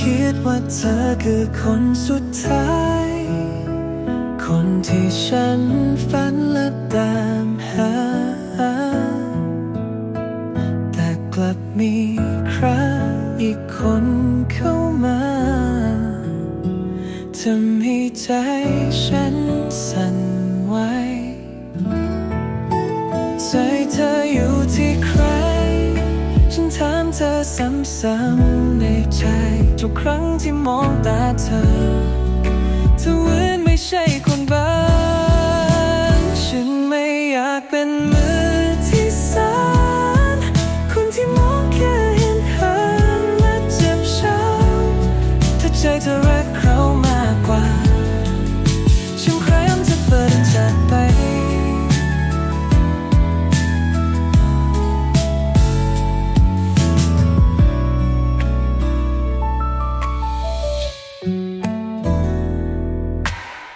คิดว่าเธอคือคนสุดท้าย คนที่ฉันฝันและตามหา แต่กลับมีใครอีกคนเข้ามาทำให้ใจฉันสั่นไหวใจเธออยู่ที่ใคร ฉันถามเธอซ้ำๆในใจ ทุกครั้งที่มองตาเธอเธอเหมือนไม่ใช่คนบ้านฉันไม่อยากเป็นมือที่สามคนที่มองแค่เห็นเธอและเจ็บช้ำถ้าใจเธอรักเขามา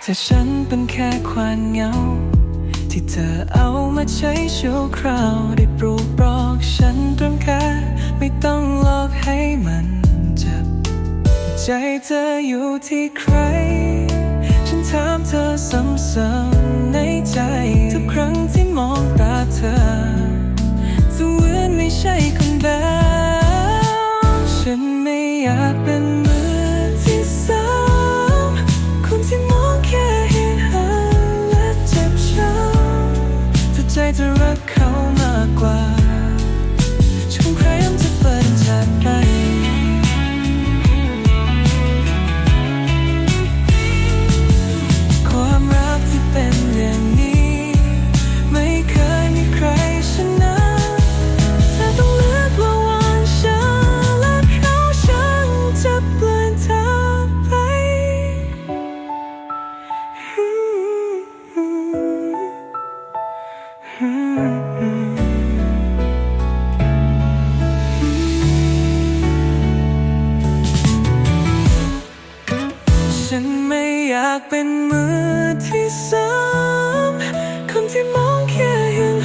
แต่ฉันเป็นแค่ควานเหงา ที่เธอเอามาใช้ชั่วคราวได้ปลูกปลอกฉันตรงแค่ไม่ต้องหลอกให้มันเจ็บใจเธออยู่ที่ใคร ฉันถามเธอซ้ำๆในใจ ทุกครั้งที่มองตาเธอเธอเหมือนไม่ใช่คนแบบฉันไม่อยากเป็น ฉันไม่อยากเป็นมือที่สามคนที่มองแค่เห็น